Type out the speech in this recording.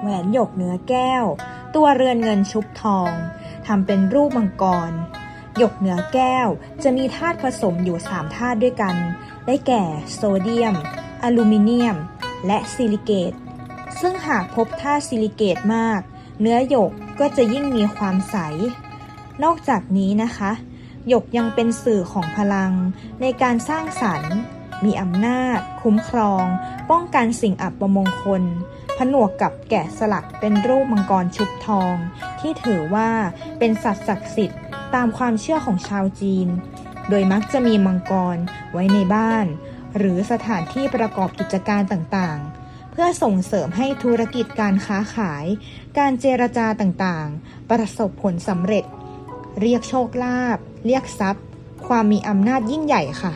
แหวนหยกเนื้อแก้ว ตัวเรือนเงินชุบทองทำเป็นรูปมังกร หยกเนื้อแก้วจะมีธาตุผสมอยู่3ธาตุด้วยกัน ได้แก่โซเดียม อลูมิเนียม และซิลิเกต ซึ่งหากพบธาตุซิลิเกตมาก เนื้อหยกก็จะยิ่งมีความใส นอกจากนี้นะคะ หยกยังเป็นสื่อของพลังในการสร้างสรรค์ มีอำนาจ คุ้มครอง ป้องกันสิ่งอัปมงคล ผนวกกับแกะสลักเป็นรูปมังกรชุบทอง ที่ถือว่าเป็นสัตว์ศักดิ์สิทธิ์ตามความเชื่อของชาวจีน โดยมักจะมีมังกรไว้ในบ้าน หรือสถานที่ประกอบกิจการต่างๆ เพื่อส่งเสริมให้ธุรกิจการค้าขาย การเจรจาต่างๆ ประสบผลสำเร็จ เรียกโชคลาภ เรียกทรัพย์ ความมีอำนาจยิ่งใหญ่ค่ะ